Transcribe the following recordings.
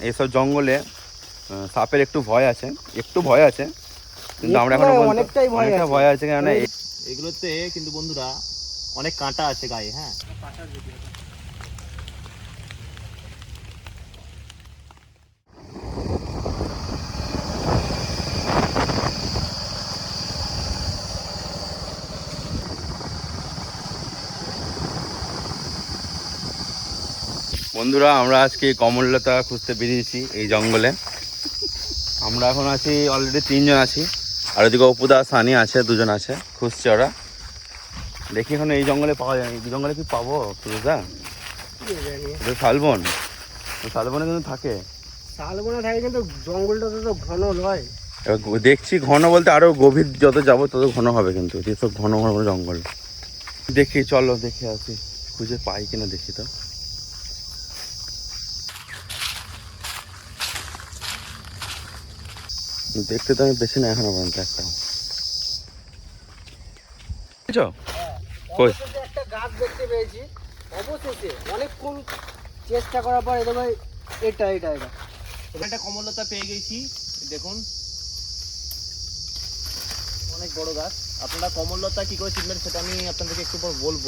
এইসব জঙ্গলে সাপের একটু ভয় আছে একটু ভয় আছে কিন্তু আমরা এখন অনেকটাই ভয় আছে। ভয় আছে কারণ এগুলোতে কিন্তু বন্ধুরা অনেক কাঁটা আছে গায়ে হ্যাঁ বন্ধুরা আমরা আজকে কমললতা খুঁজতে বেরিয়েছি এই জঙ্গলে। আমরা এখন আছি অলরেডি তিনজন আছি। আর ওদিকে অপুদা সানি আছে দুজন আছে খুঁজছে ওরা। দেখি এখন এই জঙ্গলে পাওয়া যায়। এই জঙ্গলে কি পাবো এটা শালবন। শালবনে কিন্তু থাকে। শালবনে থাকে কিন্তু জঙ্গলটা তো ঘন নয়। দেখছি ঘন বলতে আরও গভীর যত যাব তত ঘন হবে কিন্তু। ঘন ঘন জঙ্গল। দেখি চলো দেখে আসি। খুঁজে পাই কিনা দেখি তো। দেখতে তো আমি বেশি না এখনও পর্যন্ত একটা বুঝছ? কই? একটা গাছ দেখতে পেয়েছি। অবশেষে অনেকক্ষণ চেষ্টা করার পর এটা ভাই এটা এটা এটা। একটা কমললতা পেয়ে গেছি দেখুন। অনেক বড় গাছ। আপনারা কমললতা কি করে চিনবেন সেটা আমি আপনাদেরকে একটু পর বলব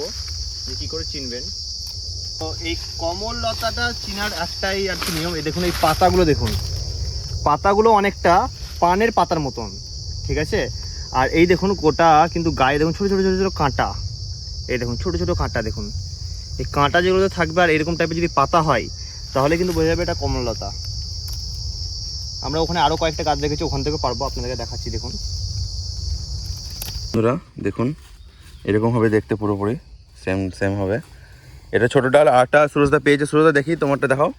যে কি করে চিনবেন। তো এই কমললতাটা চিনার একটাই আর কি নিয়ম। এই দেখুন এই পাতাগুলো দেখুন। পাতাগুলো অনেকটা পানের পাতার মতন, ঠিক আছে? আর এই দেখুন গোটা কিন্তু গায়ে দেখুন ছোটো ছোটো ছোটো ছোটো কাঁটা। এই দেখুন ছোটো ছোটো কাঁটা দেখুন। এই কাঁটা যেগুলো থাকবে আর এরকম টাইপের যদি পাতা হয়, তাহলে কিন্তু বোঝা যাবে এটা কমললতা। আমরা ওখানে আরও কয়েকটা গাছ দেখেছি, ওখান থেকে পারব আপনাদেরকে দেখাচ্ছি, দেখুন। বন্ধুরা, দেখুন, এরকম হবে দেখতে পুরোপুরি সেম সেম হবে। এটা ছোটো ডাল, আটা সুরজদা পেয়েছে। সুরজদা দেখি, তোমারটা দেখাও।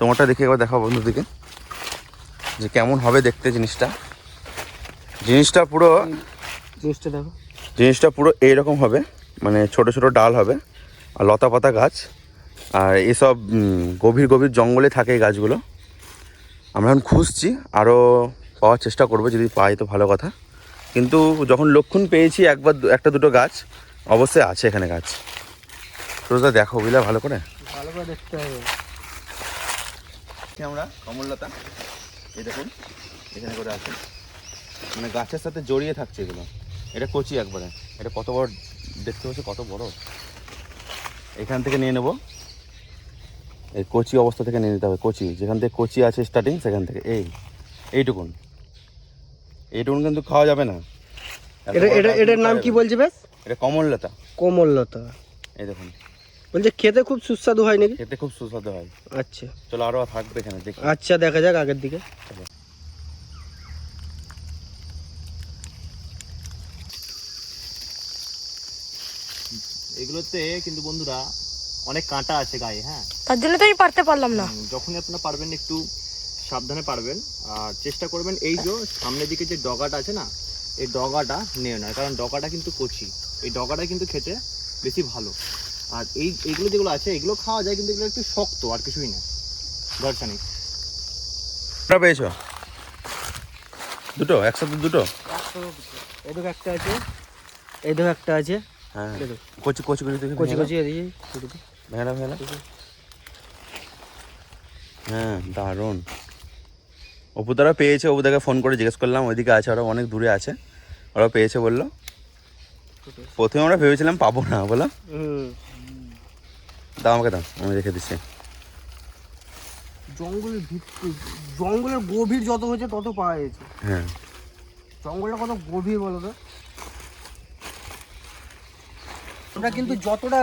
তোমারটা দেখি একবার দেখাও বন্ধুদিকে যে কেমন হবে দেখতে জিনিসটা। জিনিসটা পুরো জিনিসটা দেখো। জিনিসটা পুরো এইরকম হবে মানে ছোট ছোট ডাল হবে আর লতা পাতা গাছ আর এসব গভীর গভীর জঙ্গলে থাকে এই গাছগুলো। আমরা এখন খুঁজছি আরও পাওয়ার চেষ্টা করব যদি পাই তো ভালো কথা। কিন্তু যখন লক্ষণ পেয়েছি একবার একটা দুটো গাছ অবশ্যই আছে এখানে গাছ। তোরা দেখো বুঝলে ভালো করে। ভালো করে দেখতে হবে। আমরা? কমললতা? এই দেখুন এখানে করে আছে মানে গাছের সাথে জড়িয়ে থাকছে এগুলো। এটা কচি একবারে। এটা কত বড় দেখতে পাচ্ছি কত বড়? এখান থেকে নিয়ে নেব। এই কচি অবস্থা থেকে নিয়ে নিতে হবে কচি। যেখান থেকে কচি আছে স্টার্টিং সেখান থেকে। এই এইটুকুন। এইটুকুন কিন্তু খাওয়া যাবে না। এটা এটা এটার নাম কি। বলছে বেশ এটা কমললতা। কোমললতা। এই দেখুন। বলছে খেতে খুব সুস্বাদু হয় নাকি? খেতে খুব সুস্বাদু হয়। আচ্ছা। চলো আরও থাকবে এখানে দেখি। আচ্ছা দেখা যাক আগের দিকে। এগুলোতে কিন্তু বন্ধুরা অনেক কাঁটা আছে গায়ে হ্যাঁ? তার জন্য তো আমি পারতে পারলাম না। যখনই আপনারা পারবেন একটু সাবধানে পারবেন। আর চেষ্টা করবেন এই যে সামনের দিকে যে ডগাটা আছে না এই ডগাটা নিয়ে নয় কারণ ডগাটা কিন্তু কচি। এই ডগাটা কিন্তু খেতে বেশি ভালো। আর এই এইগুলো যেগুলো আছে এগুলো খাওয়া যায় কিন্তু এগুলো একটু শক্ত আর কিছুই না। দরকার নেই। পেয়েছ? দুটো? একসাথে দুটো? এই দেখো একটা আছে। এই দেখো একটা আছে। হ্যাঁ। কচি কচি কচি দেখি কচি কচি এদিকে এদিকে। ভেড়া ভেড়া হ্যাঁ দারুণ। অপুদারা পেয়েছে অপুদাকে ফোন করে জিজ্ঞেস করলাম ওইদিকে আছে ওরা অনেক দূরে আছে। ওরা পেয়েছে বলল। প্রথমে আমরা ভেবেছিলাম পাবো না বলো। দাও আমাকে দাও আমি রেখে দিচ্ছি। জঙ্গলের জঙ্গলের গভীর যত হয়েছে তত পাওয়া গেছে। হ্যাঁ। জঙ্গলটা কত গভীর বলো তো? আমরা কিন্তু যতটা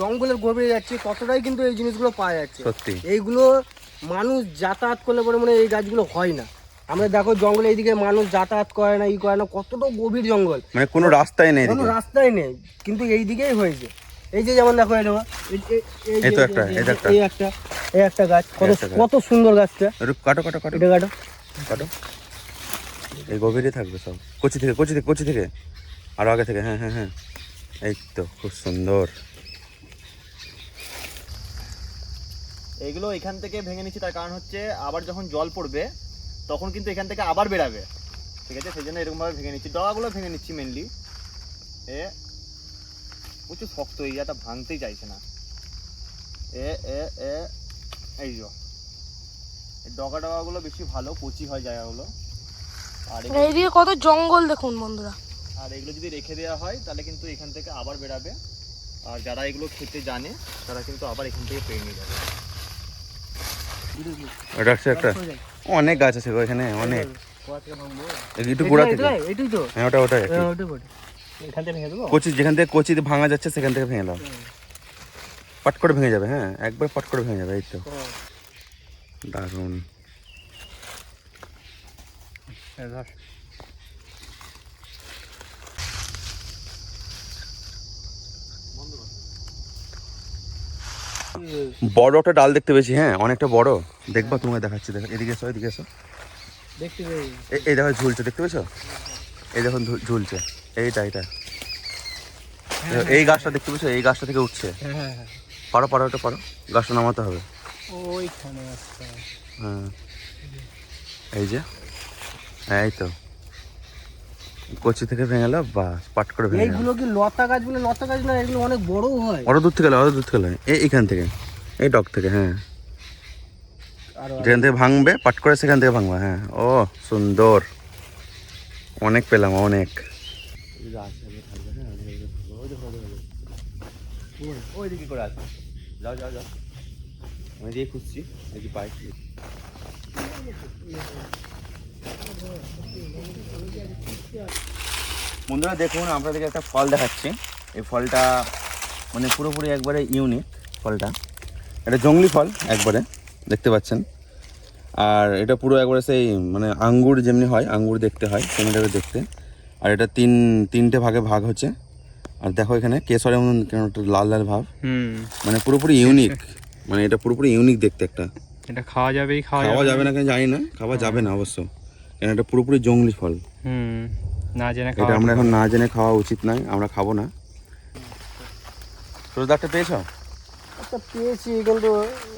জঙ্গলের গভীরে যাচ্ছি ততটাই কিন্তু এই জিনিসগুলো পাওয়া যাচ্ছে। সত্যি। এইগুলো মানুষ যাতায়াত করলে পরে মানে এই গাছগুলো হয় না। আমরা দেখো জঙ্গলে এইদিকে মানুষ যাতায়াত করে না ই করে না কতটা গভীর জঙ্গল। মানে কোনো রাস্তাই নেই কোনো রাস্তাই নেই কিন্তু এই দিকেই হয়েছে। এই যে যেমন দেখো এই এই- তো একটা, এই একটা। এই একটা এই একটা গাছ কত কত সুন্দর গাছটা। কাটো কাটো কাটো। এটা কাটো। কাটো। এই গভীরে থাকবে সব। কচি থেকে কচি থেকে কচি থেকে। আরও আগে থেকে হ্যাঁ হ্যাঁ হ্যাঁ। এই তো খুব সুন্দর। এগুলো এখান থেকে ভেঙে নিচ্ছি তার কারণ হচ্ছে আবার যখন জল পড়বে তখন কিন্তু এখান থেকে আবার বেরাবে ঠিক আছে? সেই জন্য এরকমভাবে ভেঙে নিচ্ছি। ডগাগুলো ভেঙে নিচ্ছি মেনলি এ প্রচুর শক্ত এই জায়গাটা ভাঙতেই চাইছে না। এ এ এ এই যো। ডগা ডগাগুলো বেশি ভালো কচি হয় জায়গাগুলো। আর এইদিকে কত জঙ্গল দেখুন বন্ধুরা। আর এগুলো যদি রেখে দেওয়া হয় তাহলে কিন্তু এখান থেকে আবার বেরাবে আর যারা এগুলো খেতে জানে তারা কিন্তু আবার এখান থেকে পেয়ে নিয়ে যাবে। একটা অনেক গাছ আছে এখানে অনেক। একটু গোড়া থেকে। হ্যাঁ ওটা ওটাই। এখান থেকে ভেঙে দেবো? কচি যেখান থেকে কচি ভাঙা যাচ্ছে সেখান থেকে ভেঙে দাও। পট করে ভেঙে যাবে হ্যাঁ একবার পট করে ভেঙে যাবে এই তো। দারুণ। বড় একটা ডাল দেখতে পেয়েছি হ্যাঁ অনেকটা বড়। দেখবা তোমাকে দেখাচ্ছি দেখো এদিকে এসো এদিকে এসো। দেখতে এই- এই দেখো ঝুলছে দেখতে পেয়েছ? এই দেখুন ঝুলছে। এইটা এইটা। এই গাছটা দেখতে পেয়েছ এই গাছটা থেকে উঠছে। হ্যাঁ হ্যাঁ হ্যাঁ। পারো পারো ওটা পারো। গাছটা নামাতে হবে। ওইখানে হ্যাঁ। এই যে। এই তো। কচি থেকে ভেঙে এলো বাস পাট করে ভেঙে এইগুলো কি লতা গাছ বলে? লতা গাছ না এগুলো অনেক বড় হয়। অত দূর থেকে অত দূর থেকে এই এইখান থেকে। এই ডক থেকে হ্যাঁ। যেখান থেকে ভাঙবে পাট করে সেখান থেকে ভাঙবে হ্যাঁ। ও সুন্দর। অনেক পেলাম অনেক। আমি দিয়ে খুঁজছি যে পাই বন্ধুরা, দেখুন, আপনাদেরকে একটা ফল দেখাচ্ছি। এই ফলটা মানে পুরোপুরি একবারে ইউনিক ফলটা। এটা জঙ্গলি ফল, একবারে, দেখতে পাচ্ছেন। আর এটা পুরো একবারে সেই মানে আঙ্গুর যেমনি হয়, আঙ্গুর দেখতে হয় সেমনিটাকে দেখতে। আর এটা তিন তিনটে ভাগে ভাগ হচ্ছে। আর দেখো এখানে কেশরের মতন কেন একটা লাল লাল ভাব। হুম। মানে পুরোপুরি ইউনিক মানে এটা পুরোপুরি ইউনিক দেখতে একটা। এটা খাওয়া যাবেই খাওয়া যাবে। যাবে না কেন জানি না খাওয়া যাবে না অবশ্য। কেন এটা পুরোপুরি জঙ্গলি ফল। হুম না জেনে এটা আমরা এখন না জেনে খাওয়া উচিত নয় আমরা খাব না। রোজদারটা পেয়েছ? একটা পেয়েছি কিন্তু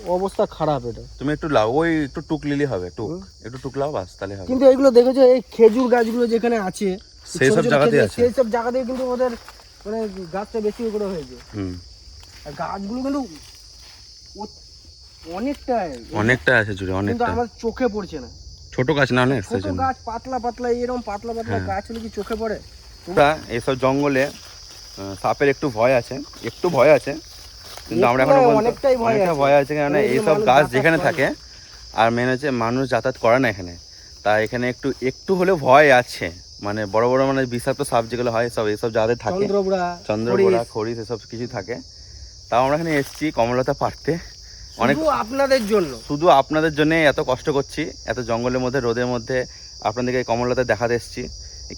অবস্থা খারাপ এটা। তুমি একটু লাও ওই একটু টুক লিলি হবে টুক। একটু টুক লাও বাস তাহলে হবে। কিন্তু এগুলো দেখেছ এই খেজুর গাছগুলো যেখানে আছে সেই সব আছে। সেই সব জায়গাতেই কিন্তু ওদের মানে গাছটা বেশি করে হয়েছে। হুম। আর গাছগুলো কিন্তু অনেকটাই। অনেকটা আছে জুড়ে কিন্তু আমার চোখে পড়ছে না। ছোট গাছ না অনেক ছোট গাছ পাতলা পাতলা এরকম পাতলা পাতলা হ্যাঁ। গাছ কি চোখে পড়ে? এইসব জঙ্গলে সাপের একটু ভয় আছে একটু ভয় আছে কিন্তু আমরা এখন অনেকটাই ভয় আছে। কারণ এইসব গাছ যেখানে থাকে আর মেন হচ্ছে মানুষ যাতায়াত করে না এখানে। তা এখানে একটু একটু হলেও ভয় আছে। মানে বড় বড় মানে বিষাক্ত সাপ যেগুলো হয় সব এইসব জায়গাতে থাকে। চন্দ্রবড়া চন্দ্রগোড়া খরিস এসব কিছু থাকে। তাও আমরা এখানে এসছি কমলতা পারতে অনেক আপনাদের জন্য। শুধু আপনাদের জন্য এত কষ্ট করছি এত জঙ্গলের মধ্যে রোদের মধ্যে আপনাদেরকে কমলতা দেখাতে এসছি।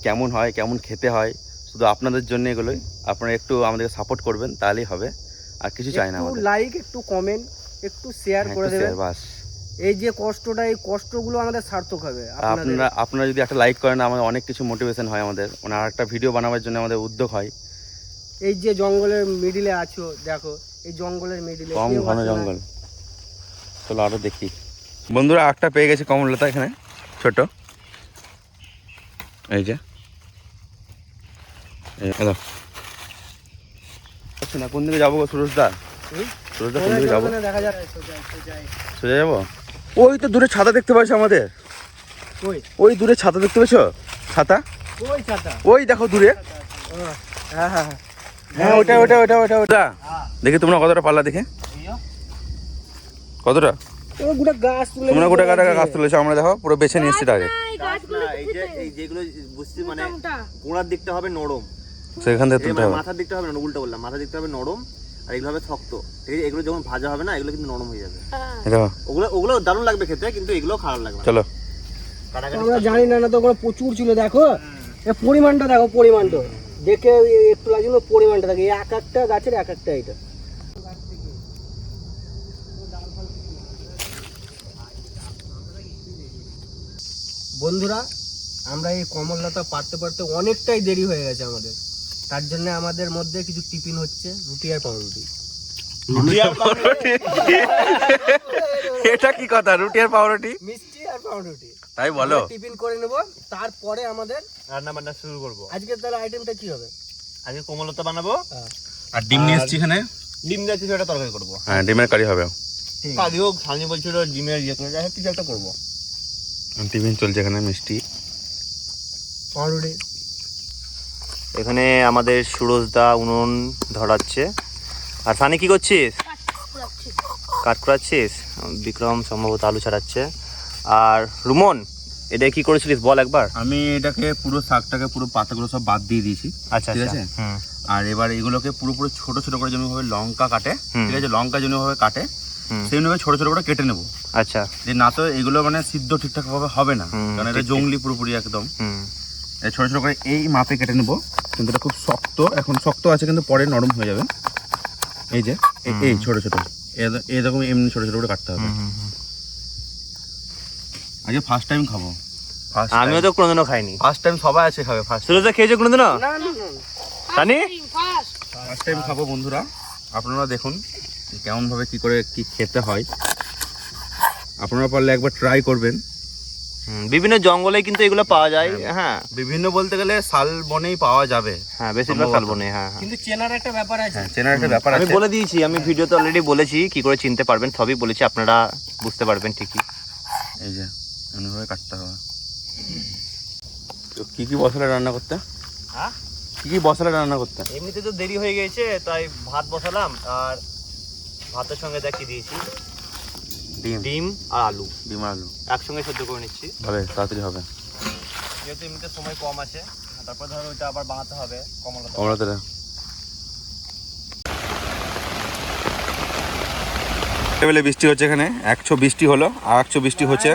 কেমন হয় কেমন খেতে হয় শুধু আপনাদের জন্য এগুলোই। আপনারা একটু আমাদেরকে সাপোর্ট করবেন তাহলেই হবে। আর কিছু চাই না লাইক একটু কমেন্ট একটু শেয়ার হ্যাঁ, করে দেবেন। বাস। এই যে কষ্টটা এই কষ্টগুলো আমাদের সার্থক হবে আপনারা আপনারা যদি একটা লাইক করেন আমাদের অনেক কিছু মোটিভেশন হয় আমাদের। মানে আর একটা ভিডিও বানাবার জন্য আমাদের উদ্যোগ হয়। এই যে জঙ্গলের মিডিলে আছো দেখো এই জঙ্গলের মিডিলে কম ঘন জঙ্গল। চলো আরও দেখি। বন্ধুরা একটা পেয়ে গেছে কমলতা এখানে ছোট এই যে। এই এলো। আচ্ছা না কোন দিকে যাব গো সুরজদা সুরজদা কোন দিকে যাব? দেখা যাক। সোজা যাব? ওই তো দূরে ছাতা দেখতে পাচ্ছ আমাদের? ওই ওই দূরে ছাতা দেখতে পাচ্ছ ছাতা? ওই ছাতা? ওই দেখো দূরে। হ্যাঁ হ্যাঁ হ্যাঁ। হ্যাঁ ওটা ওটা ওটা ওটা ওটা দেখি তোমরা কতটা পাল্লা দেখে? কতটা? ওই গোটা গাছ তোমরা গোটা গাছ তুলেছো আমরা দেখো পুরো বেছে নিয়ে এসছি আগে যেগুলো বুঝছি মানে গোড়ার দিকটা হবে নরম। সেখান থেকে তুলতে হবে। মাথার দিকটা হবে না উল্টো বললাম মাথার দিকটা হবে নরম। আর হবে শক্ত। ঠিক আছে? এগুলো যখন ভাজা হবে না এগুলো কিন্তু নরম হয়ে যাবে। ওগুলো ওগুলো দারুণ লাগবে খেতে কিন্তু এগুলো খারাপ লাগবে চলো। আমরা জানি না না তো ওখানে প্রচুর ছিল দেখো। পরিমাণটা দেখো পরিমাণটা দেখে একটু লাগছিল পরিমাণটা দেখো। এক একটা গাছের এক একটা এটা। বন্ধুরা আমরা এই কমললতা পারতে পারতে অনেকটাই দেরি হয়ে গেছে আমাদের। তার জন্য আমাদের মধ্যে কিছু টিফিন হচ্ছে রুটি আর পাউরুটি। এটা কি কথা? রুটি আর পাউরুটি? মিষ্টি আর পাউরুটি। তাই বলো। টিফিন করে নেব তারপরে আমাদের রান্না বান্না শুরু করব। আজকে তাহলে আইটেমটা কি হবে? আজকে কোমলতা বানাবো। আর ডিম নিয়ে এসছি এখানে? ডিম দিয়ে কিছু একটা তরকারি করব। হ্যাঁ ডিমের কারি হবে। ঠিক। কালি সামনে বলছিল ডিমের ইয়ে করে যাই হোক কিছু একটা করব। টিফিন চলছে এখানে মিষ্টি। অলরেডি এখানে আমাদের সুরজদা উনুন ধরাচ্ছে। আর সানি কি করছিস? কাট করাচ্ছিস বিক্রম সম্ভবত আলু ছাড়াচ্ছে। আর রুমন এটা কি করেছিলিস বল একবার? আমি এটাকে পুরো শাকটাকে পুরো পাতাগুলো সব বাদ দিয়ে দিয়েছি। আচ্ছা ঠিক আচ্ছা আছে? আর এবার এগুলোকে পুরো পুরো ছোট ছোট করে যেমনভাবে লঙ্কা কাটে ঠিক আছে? লঙ্কা যেমনভাবে কাটে হুম। সেমভাবে ছোট ছোট করে কেটে নেব। আচ্ছা। যে না তো এগুলো মানে সিদ্ধ ঠিকঠাক ভাবে হবে না। কারণ এটা। জঙ্গলি পুরোপুরি একদম। ছোট ছোট করে এই মাপে কেটে নেব। কিন্তু এটা খুব শক্ত এখন শক্ত আছে কিন্তু পরে নরম হয়ে যাবে। এই যে এই ছোট ছোট। এরকম এমনি ছোট ছোট করে কাটতে হবে। আজকে ফার্স্ট টাইম খাব। ফার্স্ট আমিও তো কোনোদিনও খাইনি। ফার্স্ট টাইম সবাই আছে খাবে ফার্স্ট সুরজদা খেয়েছো কোনোদিনও? না না না সানি ফার্স্ট টাইম খাব বন্ধুরা। আপনারা দেখুন কেমন ভাবে কি করে কি খেতে হয়। আপনারা পারলে একবার ট্রাই করবেন। বিভিন্ন জঙ্গলে কিন্তু এগুলো পাওয়া যায় হ্যাঁ বিভিন্ন বলতে গেলে শাল বনেই পাওয়া যাবে হ্যাঁ বেশিরভাগ সম্ভবত। শালবনে হ্যাঁ হ্যাঁ। কিন্তু চেনার একটা ব্যাপার আছে। হ্যাঁ চেনার একটা ব্যাপার আমি বলে দিয়েছি আমি ভিডিওতে অলরেডি বলেছি কি করে চিনতে পারবেন সবই বলেছি আপনারা বুঝতে পারবেন ঠিকই। এই যে এমনিভাবে কাটতে হবে। তো কি কি বসালে রান্না করতে? হ্যাঁ? কি কি বসালে রান্না করতে? এমনিতে তো দেরি হয়ে গেছে তাই ভাত বসালাম আর ভাতের সঙ্গে দেখি দিয়েছি। ডিম। ডিম আর আলু। ডিম আর আলু। একসঙ্গে সেদ্ধ করে নিচ্ছি। হবে তাড়াতাড়ি হবে। যেহেতু এমনিতে সময় কম আছে তারপর ধরো ওইটা আবার বানাতে হবে কমলা কমলাতে লেভেলে বৃষ্টি হচ্ছে এখানে। একশো বৃষ্টি হলো আর একশো বৃষ্টি হচ্ছে।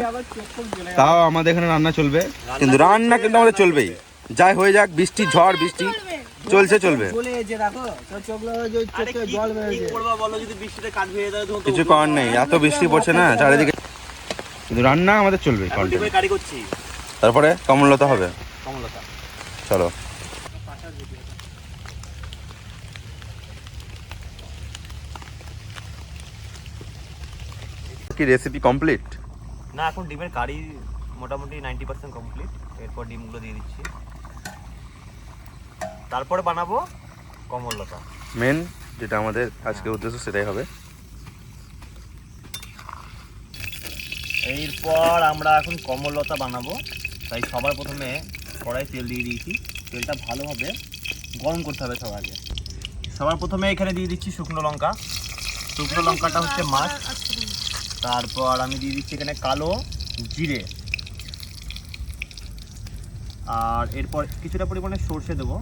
তাও আমাদের এখানে রান্না চলবে। কিন্তু রান্না কিন্তু আমাদের চলবেই। যাই হয়ে যাক বৃষ্টি ঝড় বৃষ্টি। চলছে চলবে। কিছু করার নেই এত বৃষ্টি পড়ছে না চারিদিকে কিন্তু রান্না আমাদের চলবে তারপরে কমলতা হবে। চলো। কি রেসিপি কমপ্লিট না এখন ডিমের কারি মোটামুটি নাইনটি পার্সেন্ট কমপ্লিট এরপর ডিমগুলো দিয়ে দিচ্ছি। তারপরে বানাবো কমললতা। মেন যেটা আমাদের আজকের উদ্দেশ্য সেটাই হবে। এরপর আমরা এখন কমললতা বানাবো। তাই সবার প্রথমে কড়াই তেল দিয়ে দিয়েছি। তেলটা ভালোভাবে গরম করতে হবে সবার আগে। সবার প্রথমে এখানে দিয়ে দিচ্ছি শুকনো লঙ্কা। শুকনো লঙ্কাটা হচ্ছে মাছ। তারপর আমি দিয়ে দিচ্ছি এখানে কালো জিরে। আর এরপর কিছুটা পরিমাণে সর্ষে দেবো।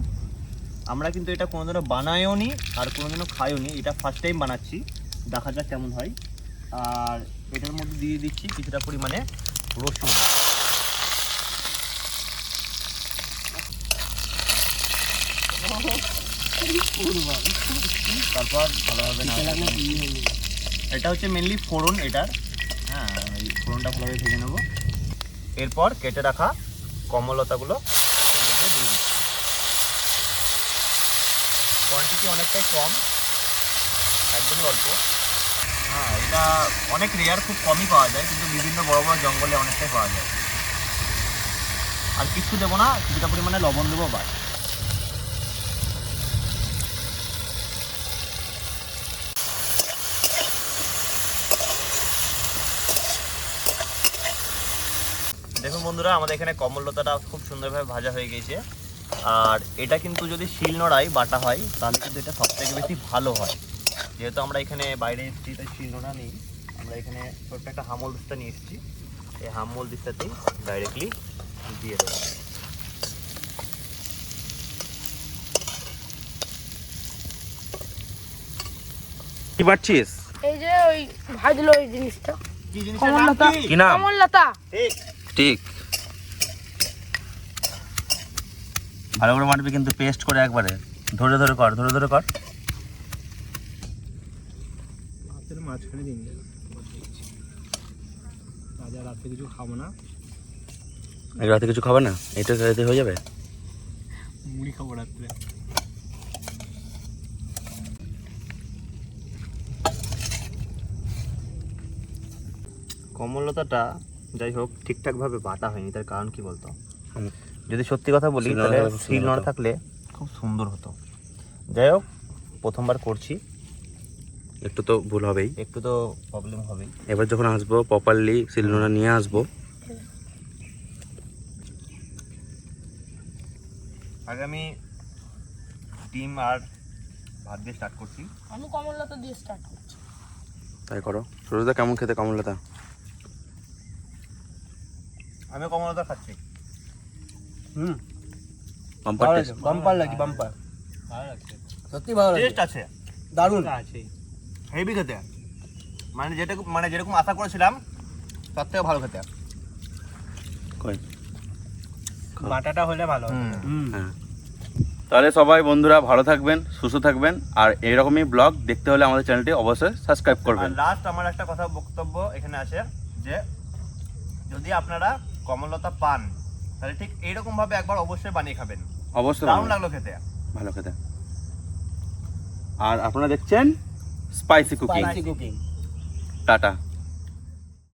আমরা কিন্তু এটা কোনোদিনও বানায়ও নি আর কোনোদিনও খাইও নি এটা ফার্স্ট টাইম বানাচ্ছি। দেখা যাক কেমন হয়। আর এটার মধ্যে দিয়ে দিচ্ছি কিছুটা পরিমাণে রসুন। তারপর ভালোভাবে এটা হচ্ছে মেনলি ফোড়ন এটার। হ্যাঁ এই ফোড়নটা ভালোভাবে ভেজে নেব। এরপর কেটে রাখা কমলতাগুলো এর মধ্যে দিয়ে দিচ্ছি কোয়ান্টিটি অনেকটাই কম। একদমই অল্প। হ্যাঁ এটা অনেক রেয়ার খুব কমই পাওয়া যায় কিন্তু বিভিন্ন বড় বড় জঙ্গলে অনেকটাই পাওয়া যায়। আর কিছু দেবো না কিছুটা পরিমাণে লবণ দেবো বাস। দেখুন বন্ধুরা আমাদের এখানে কমললতাটা খুব সুন্দরভাবে ভাজা হয়ে গেছে। আর এটা কিন্তু যদি শিল নোড়ায় বাটা হয় তাহলে কিন্তু এটা সবথেকে বেশি ভালো হয়। যেহেতু আমরা এখানে বাইরে এসেছি তাই শিল নোড়া নেই। আমরা এখানে ছোট্ট একটা হামল দিস্তা নিয়ে এসেছি। এই হামল দিস্তাতেই ডাইরেক্টলি দিয়ে দেবো। কি পাচ্ছিস? এই যে ওই ভাজলো ওই জিনিসটা। কি কমললতা। কি? কমললতা। ঠিক। ঠিক। ভালো করে মারবি কিন্তু পেস্ট করে একবারে। ধরে ধরে কর ধরে ধরে কর। হাতের মাঝখানে দিন রাজা রাতে কিছু খাব না। রাতে কিছু খাবে না? এটা রাতে হয়ে যাবে? মুড়ি খাব রাত্রে। কমললতাটা যাই হোক ঠিকঠাকভাবে বাটা হয়নি তার কারণ কি বলতো। যদি সত্যি কথা বলি তাহলে থাকলে খুব শিল সুন্দর নোড়া হতো। থাকলে খুব সুন্দর হতো। যাই হোক প্রথমবার করছি। একটু তো ভুল হবেই। একটু তো প্রবলেম হবেই। এবার যখন আসব প্রপারলি শিলনোড়া নিয়ে আসব। আগে আমি ডিম আর ভাত দিয়ে স্টার্ট করছি। আমি কমললতা দিয়ে স্টার্ট করছি। তাই করো। সুরজদা কেমন খেতে কমলতা আমি কমলতা খাচ্ছি। হুম। বাম্পার ভালো টেস্ট লাগছে বাম্পার লাগছে। সত্যি ভালো টেস্ট আছে। দারুণ। হেভি খেতে। মানে যেটা মানে যেরকম আশা করেছিলাম তার থেকে ভালো খেতে। কই? বাটাটা হলে ভালো হুম। হ্যাঁ। তাহলে সবাই বন্ধুরা ভালো থাকবেন সুস্থ থাকবেন। আর এইরকমই ব্লগ দেখতে হলে আমাদের চ্যানেলটি অবশ্যই সাবস্ক্রাইব করবেন। লাস্ট আমার একটা কথা বক্তব্য এখানে আছে যে যদি আপনারা কমলতা পান তাহলে ঠিক এইরকম ভাবে একবার অবশ্যই বানিয়ে খাবেন। অবশ্যই দারুণ ভালো- লাগল খেতে। ভালো খেতে। আর আপনারা দেখছেন spicy cooking spicy cooking tata.